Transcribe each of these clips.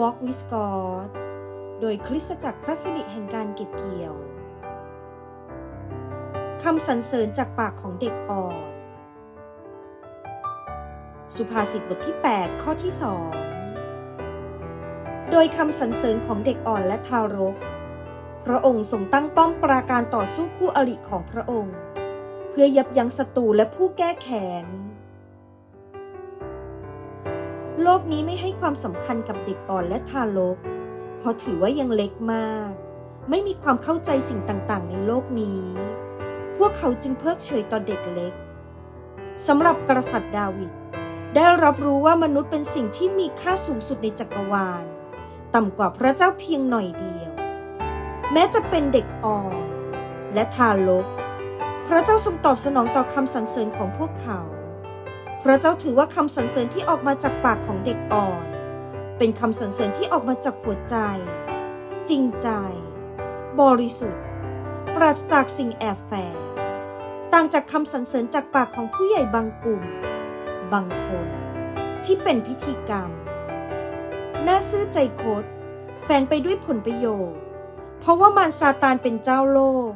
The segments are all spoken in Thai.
Walk with God โดยคริสตจักรพระสิริแห่งการเก็บเกี่ยวคำสรรเสริญจากปากของเด็กอ่อนสุภาษิตบทที่ 8 ข้อที่2โดยคำสรรเสริญของเด็กอ่อนและทารก พระองค์ทรงตั้งป้อมปราการต่อสู้คู่อริของพระองค์ เพื่อยับยั้งศัตรูและผู้แก้แค้น โลกนี้ไม่ให้ความสำคัญกับเด็กอ่อนและทารก เพราะถือว่ายังเล็กมาก ไม่มีความเข้าใจสิ่งต่างๆ ในโลกนี้ พวกเขาจึงเพิกเฉยต่อเด็กเล็กสำหรับกษัตริย์ดาวิดได้รับรู้ว่ามนุษย์เป็นสิ่งที่มีค่าสูงสุดในจักรวาล ต่ำกว่าพระเจ้าเพียงหน่อยเดียว แม้จะเป็นเด็กอ่อน และทารก พระเจ้าทรงตอบสนองต่อคำสรรเสริญของพวกเขา พระเจ้าถือว่าคำสรรเสริญที่ออกมาจากปากของเด็กอ่อน เป็นคำสรรเสริญที่ออกมาจากหัวใจ จริงใจ บริสุทธิ์ ปราศจากสิ่งแอบแฝงต่างจากคำสรรเสริญจากปากของผู้ใหญ่บางกลุ่ม บางคน ที่เป็นพิธีกรรม น่าซื่อใจคดแฝงไปด้วยผลประโยชน์ เพราะว่ามารซาตานเป็นเจ้าโลก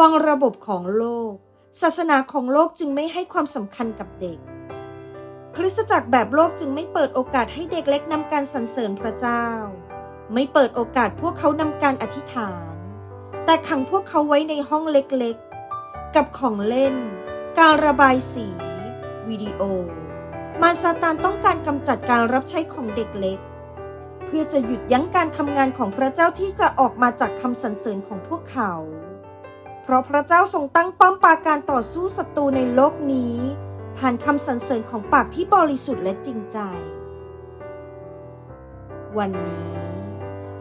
วางระบบของโลก ศาสนาของโลกจึงไม่ให้ความสำคัญกับเด็ก คริสตจักรแบบโลกจึงไม่เปิดโอกาสให้เด็กเล็กนำการสรรเสริญพระเจ้า ไม่เปิดโอกาสพวกเขานำการอธิษฐาน แต่ขังพวกเขาไว้ในห้องเล็กๆ กับของเล่น การระบายสี วิดีโอ มารซาตานต้องการกำจัดการรับใช้ของเด็กเล็ก เพื่อจะหยุดยั้งการทำงานของพระเจ้าที่จะออกมาจากคำสรรเสริญของพวกเขา เพราะพระเจ้าทรงตั้งป้อมปราการต่อสู้ศัตรูในโลกนี้ ผ่านคำสรรเสริญของปากที่บริสุทธิ์และจริงใจ วันนี้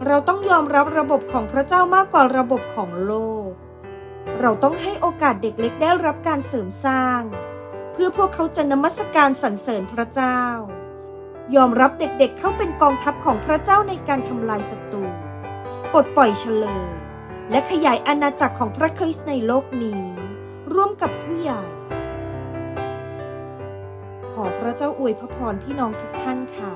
เราต้องยอมรับระบบของพระเจ้ามากกว่าระบบของโลก เราต้องให้โอกาสเด็กเล็กได้รับการเสริมสร้าง เพื่อพวกเขาจะนมัสการสรรเสริญพระเจ้า ยอมรับเด็กๆเข้าเป็นกองทัพของพระเจ้าในการทำลายศัตรูปลดปล่อยเฉลย และขยายอาณาจักรของพระคริสต์ในโลกนี้ ร่วมกับผู้ใหญ่ ระเจ้าอวยพระพรพี่น้องทุกท่านค่ะ